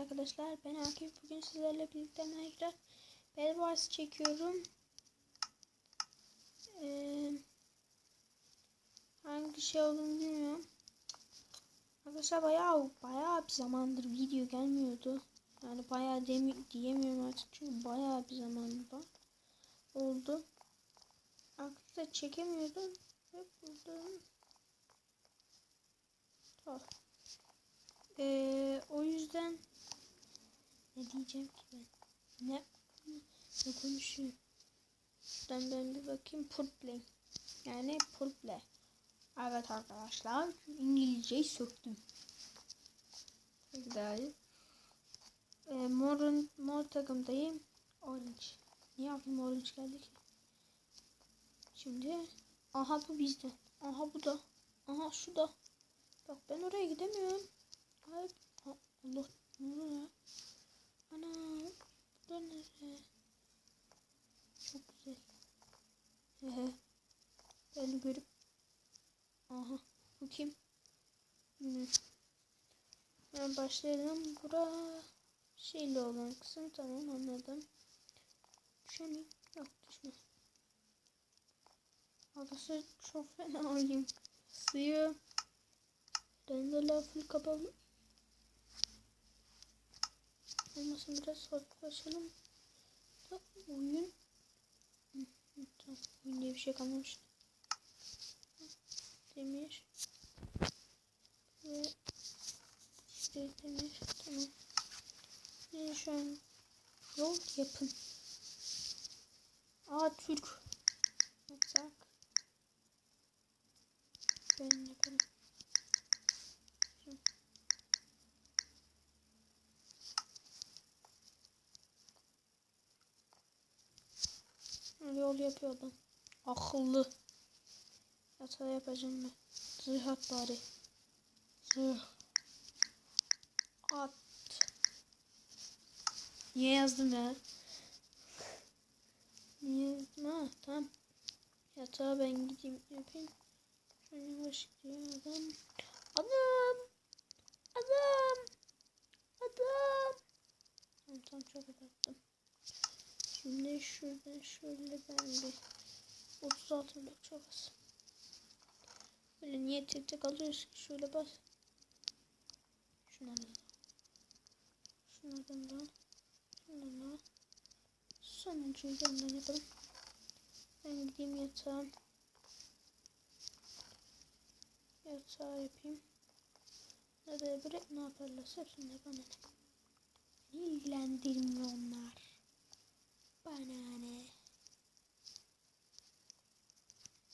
arkadaşlar. Ben Akif. Bugün sizlerle birlikte Minecraft Bed Wars çekiyorum. Ee, hangi şey olduğunu bilmiyorum. Arkadaşlar bayağı bayağı bir zamandır video gelmiyordu. Yani bayağı demi diyemiyorum artık çünkü bayağı bir zamanında oldu. Arkadaşlar çekemiyordum. Ve buldum. Tamam. Ee, o yüzden ne diyeceğim ki ben? Ne ne konuşuyorum? Şuradan ben bir bakayım purple. Yani purple. Evet arkadaşlar İngilizceyi söktüm. Güzel. Ee, morun mor takımdayım. Orange. Niye aklıma orange geldi ki? Şimdi aha bu bizden. Aha bu da. Aha şu da. Bak ben oraya gidemiyorum. Hayır. Ha, Allah ne oluyor ya? Ana bu da nere? Çok güzel. Hehe. Ben görüp. Aha bu kim? Bilmiyorum. Ben başlayalım. Bura şeyli olan kısım tamam anladım. Düşemeyim. Yok düşme. Arkadaşlar çok fena olayım. Suyu. Renderler full kapalı. Olmasın biraz. Da oyun. Tamam. Oyun bir şey kalmamış. Demir. Ve işte demir. Tamam. Ne şu an yol yapın. Aa Türk. Yapsak. Ben yaparım. Yol yapıyor adam. Akıllı. Hata yapacağım ben. Zırh at bari. Zırh. At. Niye yazdım ya? Niye yazdım ha? Tamam. Yatağa ben gideyim yapayım. Şöyle gidiyor adam. Adam. Adam. Adam. Tamam tamam çok abarttım. Şimdi şuradan şöyle ben bir 36 blok çok. Böyle niye tek tek alıyoruz ki? Şöyle bas. Şunlardan da. Şunlardan da. Şunlardan da. Sonuncuyu da ondan yapalım. Ben gideyim yatağım. Yatağı yapayım. Ne de bırak ne yaparlarsa hepsinde bana ne. İlgilendirmiyor onlar. Bana ne?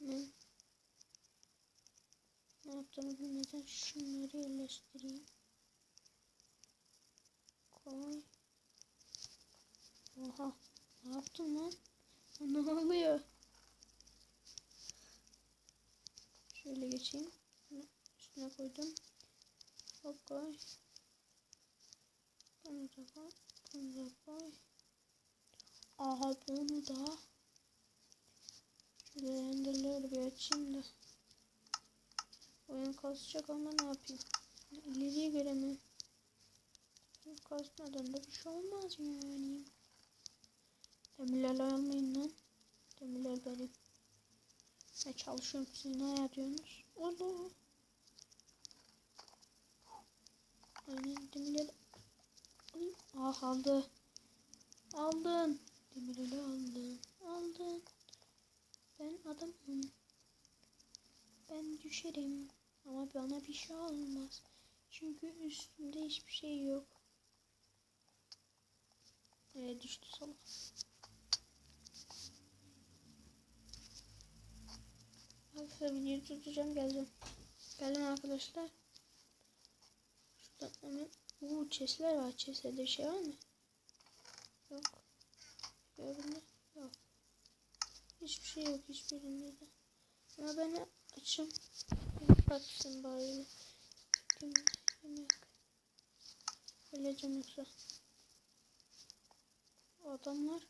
Ne? Ne yaptığımı bilmeden şunları yerleştireyim. Koy. Oha. Ne yaptın lan? Ne oluyor? Şöyle geçeyim. Üstüne koydum. Hop koy. Bunu da koy. Bunu da koy. Aha bunu da renderleri bir açayım da. Oyun kasacak ama ne yapayım? İleriye göremiyorum kasmadan da bir şey olmaz yani. Demirler almayın lan. Demirler benim ne çalışıyorum siz ne yapıyorsunuz? Allah aynen demirler. Ah aldı. Aldın Demirleri aldın. Aldın. Ben adamım. Ben düşerim. Ama bana bir şey olmaz. Çünkü üstümde hiçbir şey yok. Ee, düştü salak. Arkadaşlar videoyu tutacağım geldim. Geldim arkadaşlar. Şuradan hemen. Uuu chestler var. Chestlerde şey var mı? Yok. Gördün Yok. Hiçbir şey yok hiçbirinde de. Ama ben açım. Baksın bari. Yemek. Öleceğim yoksa. O adamlar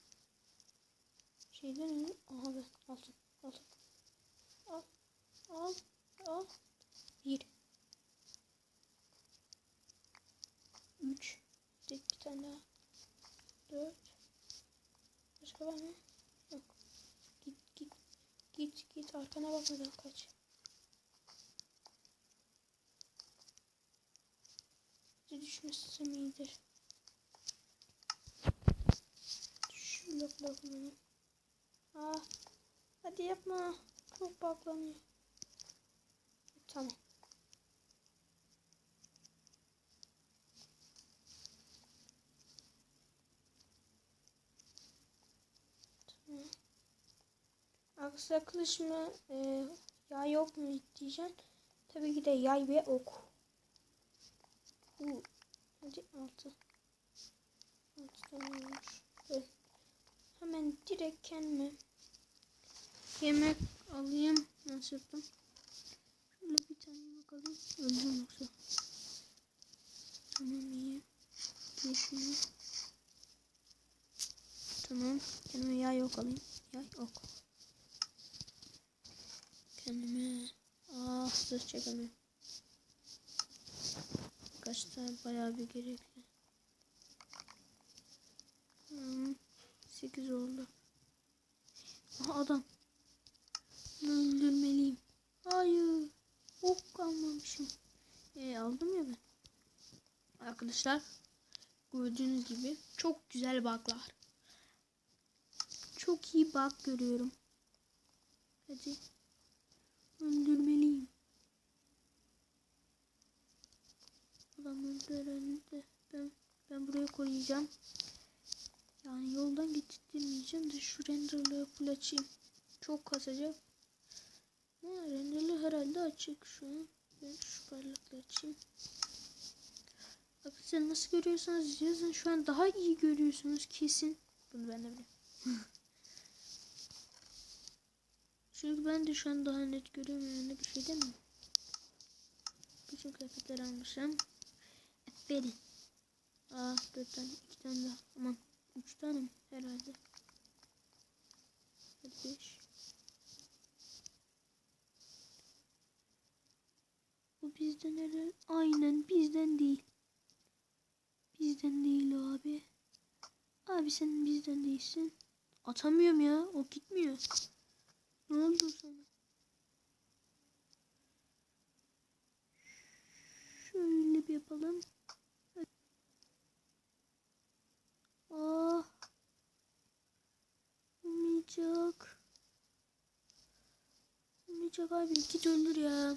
şeyden mi? Aha be altın altın. Al al al. Bir. Üç. Tek bir tane daha. Dört başka var mı? Yok. Git git. Git git arkana bakmadan kaç. Düşmesi iyidir. Şu blok bakmanı. Ah. Hadi yapma. Çok baklanıyor. Tamam. Aksa kılıç mı? E, yay yok mu diyeceğim. Tabii ki de yay ve ok. Hadi altı. Altı. Böyle. Hemen direkt kendime yemek alayım. Nasıl yaptım? Şöyle bir tane yemek alayım. Öldüm yoksa. Tamam iyi. Şunu. Tamam. Kendime yay ok alayım. Yay ok. Kendime ah zırh çekemiyorum. Kaç tane bayağı bir gerekli. Hmm, 8 oldu. Aha adam. Öldürmeliyim. Hayır. Ok kalmamışım. E, aldım ya ben. Arkadaşlar gördüğünüz gibi çok güzel bug'lar. Çok iyi bug görüyorum. Hadi. Öldürmeliyim. Adam öldürende ben ben buraya koyacağım. Yani yoldan getirtmeyeceğim de şu renderlığı full açayım. Çok kasacak. Ha, renderlı herhalde açık şu an. Ben şu parlaklığı açayım. Arkadaşlar nasıl görüyorsanız yazın. Şu an daha iyi görüyorsunuz kesin. Bunu ben de biliyorum. Çünkü ben de şu an daha net görüyorum yani bir şey değil mi? Bütün kıyafetleri almışım. Aferin. Aa dört tane, iki tane daha. Aman üç tane mi? Herhalde. Hadi beş. Bu bizden herhalde. Aynen bizden değil. Bizden değil abi. Abi sen bizden değilsin. Atamıyorum ya. O gitmiyor. Ne oldu sana? Şöyle bir yapalım. Ah. Olmayacak. Olmayacak abi. Git öldür ya.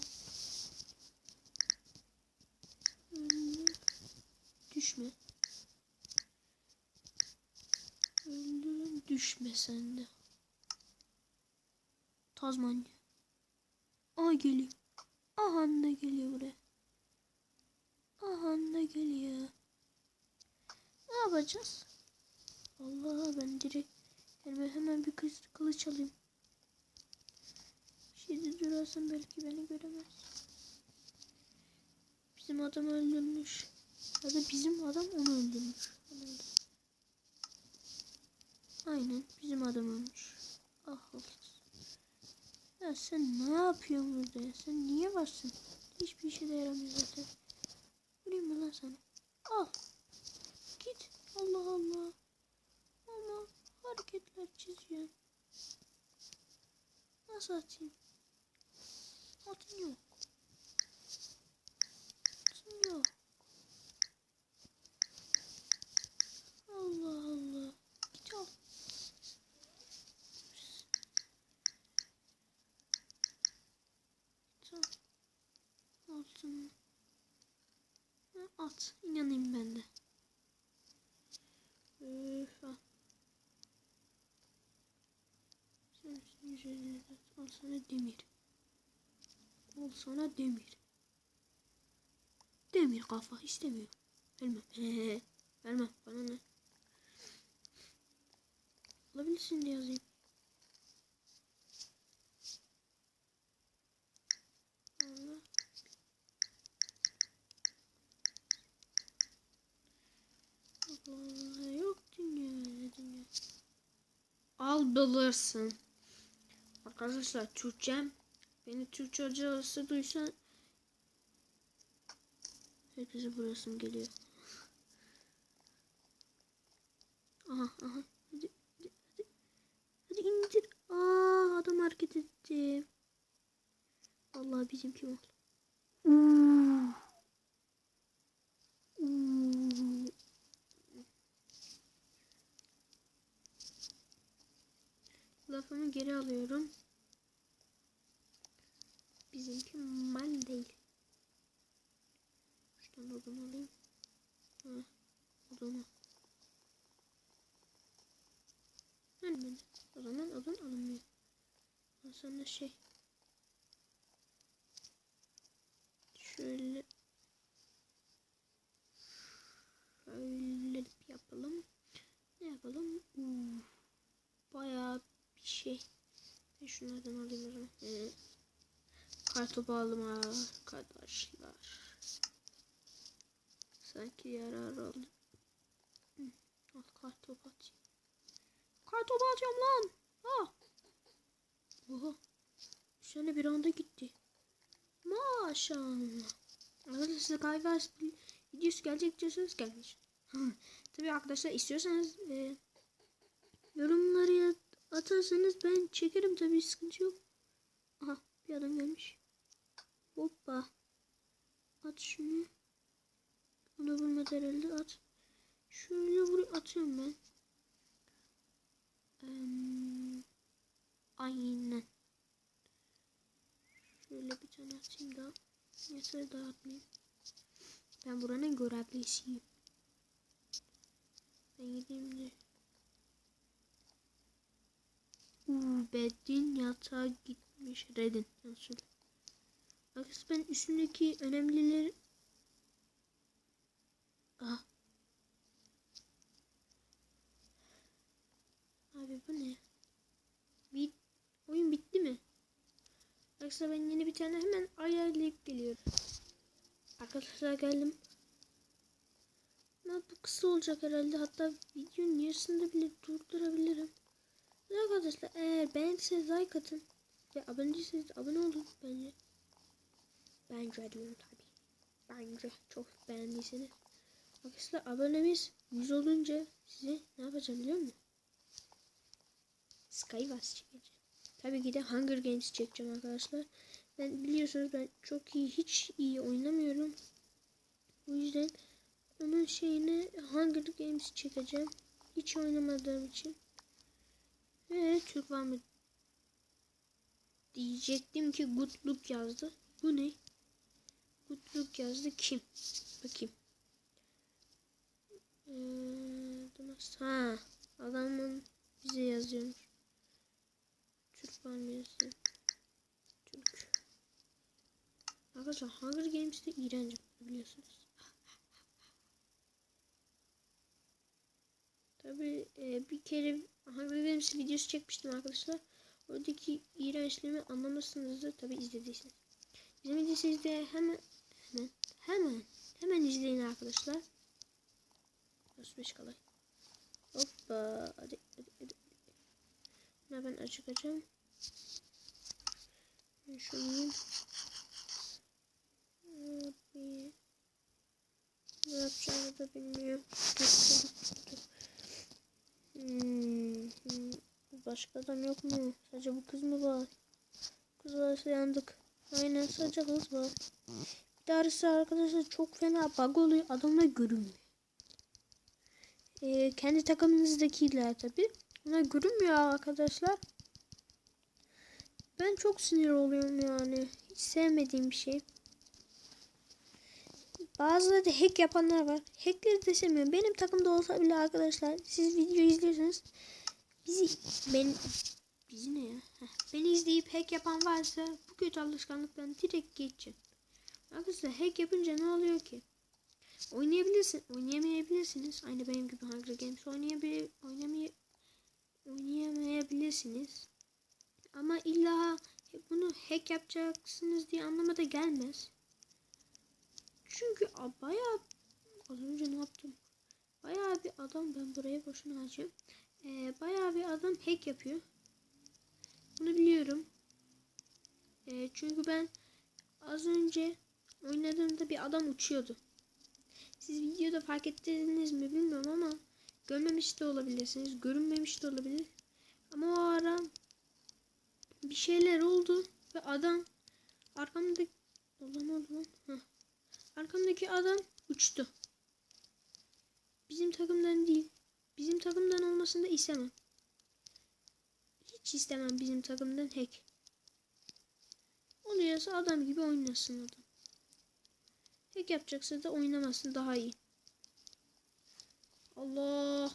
Öldür. Düşme. Öldürün düşme sen de. Tazmanya. Aha geliyor. Aha da geliyor buraya. Aha da geliyor. Ne yapacağız? Allah ben direkt yani hemen bir kız kılıç alayım. Şimdi durarsam belki beni göremez. Bizim adam öldürmüş. Ya da bizim adam onu öldürmüş. Aynen bizim adam ölmüş. Ah Allah. Ya sen ne yapıyorsun burada ya? Sen niye varsın? Hiçbir işe de yaramıyor zaten. Vurayım mı lan sana? Al. Git. Allah Allah. Nasıl atayım? Atın yok. Atın yok. Allah Allah. Git al. Git al. Altın. Ha, At. İnanayım ben de. Üf, al. Sen misin yüzeyini Al sana demir. Al sana demir. Demir kafa istemiyor. Vermem. He, vermem. Bana ne? Alabilirsin diye yazayım. Allah. Allah yok dünya dünya. Al bulursun. Arkadaşlar Türkçem beni Türkçe hocası duysa herkese burasım geliyor. Aha aha hadi hadi hadi, hadi indir. Aa adam hareket etti. Vallahi bizimki. Uuu. Uuu. Lafımı geri alıyorum. Bizimki mal değil. Şuradan odun alayım. Ha, odunu. Hani o zaman odun alınmıyor. Sonra şey. Şöyle. Şöyle yapalım. Ne yapalım? Uf, bayağı bir şey. Ben şunlardan alayım o zaman. Ee, aldım arkadaşlar. Sanki yarar oldu. Al kartopu atayım. Kartopu atıyorum lan. Ha. Oha. Üç tane bir anda gitti. Maşallah. Arkadaşlar galiba videosu gelecek diyorsanız gelmiş. Tabii arkadaşlar istiyorsanız e, yorumlara atarsanız ben çekerim tabii sıkıntı yok. Aha bir adam gelmiş. Hoppa. At şunu. Onu vurmadı herhalde at. Şöyle vurup atıyorum ben. Eee, aynen. Şöyle bir tane atayım da. Yeter dağıtmayayım. Ben buranın görevlisiyim. Ben gideyim de. Uuu Bedin yatağa gitmiş. Redin. Yanlış. Arkadaşlar ben üstündeki önemlileri... Ah. Abi bu ne? Bit oyun bitti mi? Arkadaşlar ben yeni bir tane hemen ayarlayıp geliyorum. Arkadaşlar geldim. Ama bu kısa olacak herhalde. Hatta videonun yarısında bile durdurabilirim. Arkadaşlar eğer beğendiyseniz like atın. Ve abone değilseniz abone olun bence. Bence diyorum tabi. Bence çok beğendiyseniz. Arkadaşlar abonemiz 100 olunca size ne yapacağım biliyor musun? Skywars çekeceğim. Tabii ki de Hunger Games çekeceğim arkadaşlar. Ben biliyorsunuz ben çok iyi hiç iyi oynamıyorum. O yüzden onun şeyini Hunger Games çekeceğim. Hiç oynamadığım için. Ve Türk var mı? Diyecektim ki good look yazdı. Bu ne? Look yazdı kim? Bakayım. Ee, ha, adamın bize yazıyormuş. Türk familesi. Türk. Arkadaşlar Hunger Games'te iğrencim biliyorsunuz. Tabi e, bir kere Hunger Games videosu çekmiştim arkadaşlar. Oradaki iğrençliğimi anlamışsınızdır tabi izlediyseniz. İzlemediyseniz de hemen hemen hemen hemen izleyin arkadaşlar. 35 kalay. Hoppa hadi hadi hadi. Ne ben açıkacağım. Ben şunu Abi. Ne yapacağımı da bilmiyorum. Hmm. Başka adam yok mu? Sadece bu kız mı var? Kız varsa yandık. Aynen sadece kız var. Tanesi arkadaşlar çok fena bug oluyor. Adamlar görünmüyor. Ee, kendi takımınızdakiler tabi. Ona görünmüyor arkadaşlar. Ben çok sinir oluyorum yani. Hiç sevmediğim bir şey. Bazıları da hack yapanlar var. Hackleri de sevmiyorum. Benim takımda olsa bile arkadaşlar siz video izliyorsanız bizi ben bizi ne ya? Heh, beni izleyip hack yapan varsa bu kötü alışkanlıktan direkt geçin. Arkadaşlar hack yapınca ne oluyor ki? Oynayabilirsin, oynayamayabilirsiniz. Aynı benim gibi Hunger Games oynayabilir, oynamay oynayamayabilirsiniz. Ama illa bunu hack yapacaksınız diye anlama da gelmez. Çünkü bayağı az önce ne yaptım? Bayağı bir adam ben buraya boşuna açıyorum. Ee, bayağı bir adam hack yapıyor. Bunu biliyorum. Ee, çünkü ben az önce oynadığımda bir adam uçuyordu. Siz videoda fark ettiniz mi bilmiyorum ama görmemiş de olabilirsiniz. Görünmemiş de olabilir. Ama o ara bir şeyler oldu ve adam arkamda takımdaki adam uçtu. Bizim takımdan değil. Bizim takımdan olmasını da istemem. Hiç istemem bizim takımdan hack. Oluyorsa adam gibi oynasın adam. Hack yapacaksa da oynamasın daha iyi. Allah.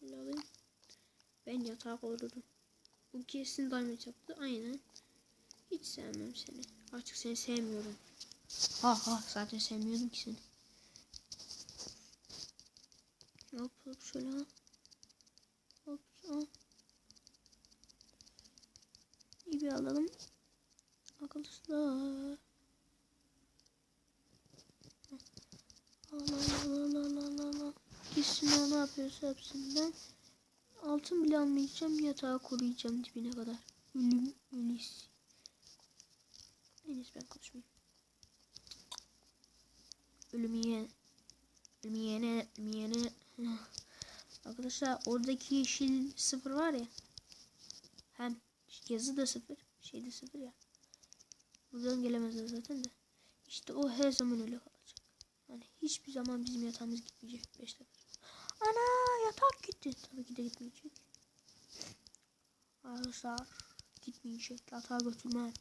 Şöyle alayım. Ben yatağa korurum. Bu kesin diamond yaptı. Aynen. Hiç sevmem seni. Artık seni sevmiyorum. Ha ha zaten sevmiyordum ki seni. Hop hop şöyle al. Hop al. İyi bir alalım. Arkadaşlar. Al al al al al al al. Gitsin ne yapıyorsa hepsinden. Altın bile almayacağım. Yatağı koruyacağım dibine kadar. Ölüm öylesi. En ben konuşmayayım. Ölüm yiyen. Ölüm yiyene. Ölüm yiyene. Arkadaşlar oradaki yeşil sıfır var ya. Hem yazı da sıfır. Şey de sıfır ya. Buradan gelemezler zaten de. İşte o her zaman öyle. Yani hiçbir zaman bizim yatağımız gitmeyecek. 5 dakika. Ana yatak gitti. Tabii ki de gitmeyecek. Arkadaşlar gitmeyecek. Yatağa götürmem.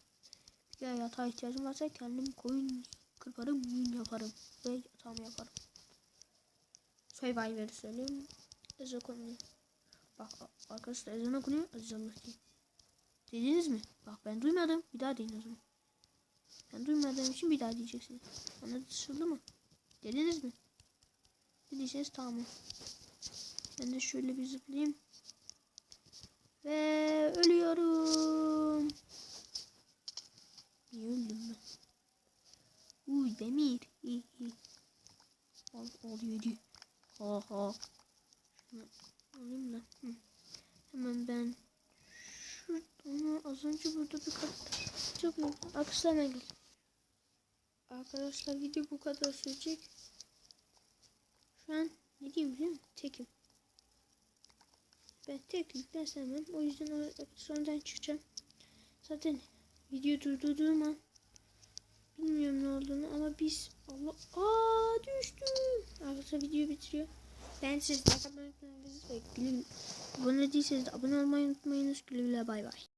Bir kere yatağa ihtiyacım varsa kendim koyun kırparım, yün yaparım. Ve yatağımı yaparım. Survivor'ı söyleyeyim. Ezan okunuyor. Bak arkadaşlar ezan okunuyor. Aziz Allah. Dediniz mi? Bak ben duymadım. Bir daha deyin o zaman. Ben duymadığım için bir daha diyeceksiniz. Anlaşıldı mı? Dediniz mi? Dediyseniz tamam. Ben de şöyle bir zıplayayım. Ve ölüyorum. Niye öldüm ben? Uy demir. İyi iyi. Al al yedi. Ha ha. Şunu alayım da. Hı. Hemen ben şu ama az önce burada bir kat çok? Arkadaşlar ben gel. Arkadaşlar video bu kadar sürecek. Şu an ne diyeyim biliyor musun? Tekim. Ben teknikten sevmem. O yüzden sonradan çıkacağım. Zaten video durdurduğum an bilmiyorum ne olduğunu ama biz Allah aa düştüm. Arkadaşlar video bitiriyor. Ben siz like atmayı unutmayınız ve abone değilseniz de abone olmayı unutmayınız. Güle bay bay.